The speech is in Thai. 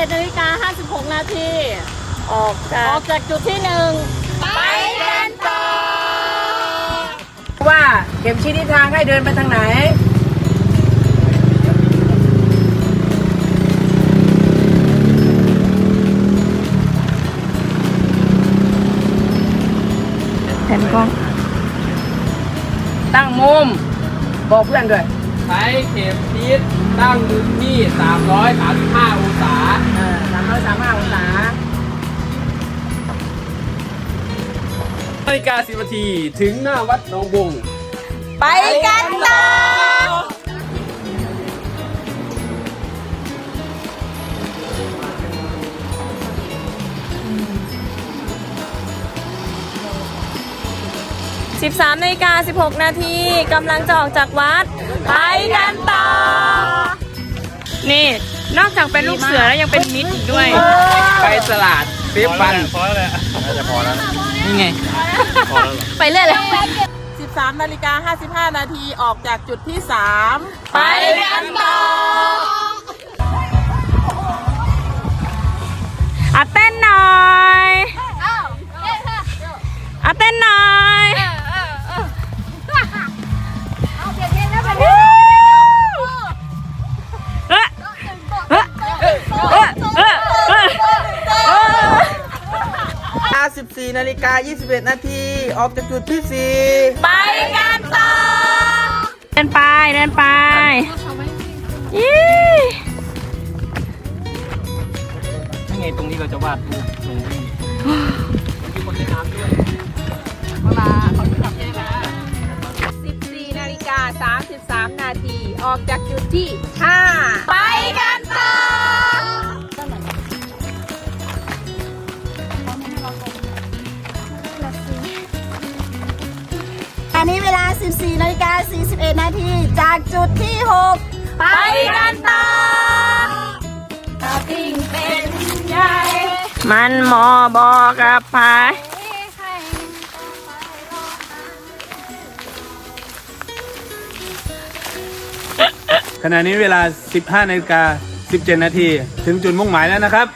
11นาฬิกา56นาทีออกจาอกอกจากจุดที่หนึ่งไปกันต่อ ว่าเข็มชี้ทิศทางให้เดินไปทางไหนแผ่นกล้อง ตั้งมุม บอกเพื่อนด้วย ใช้เข็มทิศตั้งมุมที่ 335 องศาเออสามร้อยสามห้าองศานาฬิกา10นาทีถึงหน้าวัดหนองบง ไปกัน 13นาฬิกา16 นาทีกำลังจะออกจากวัด ไปกันต่อ นี่ นอกจากเป็นลูกเสือแล้วยังเป็นมิตรอีกด้วย ไปตลาดเซฟฟันนี่ไง ไปเรื่อยเลย13นาฬิกา55 นาทีออกจากจุดที่ 3 ไปกันต่อ 14 นาฬิกา 21 นาที ออกจากจุดที่ 4 ไปกันต่อ เดินไป เดินไปยี่นี่ไงตรงนี้เราจะวาดรูปตรงนี้14 นาฬิกา 33 นาที ออกจากจุดที่ 5 ไปกัน อันนี้เวลา 14นาฬิกา41 นาที จากจุดที่ 6 ไปกันต่อมันหมอบอกกับพายขณะนี้เวลา 15นาฬิกา17 นาที ถึงจุดมุ่งหมายแล้วนะครับ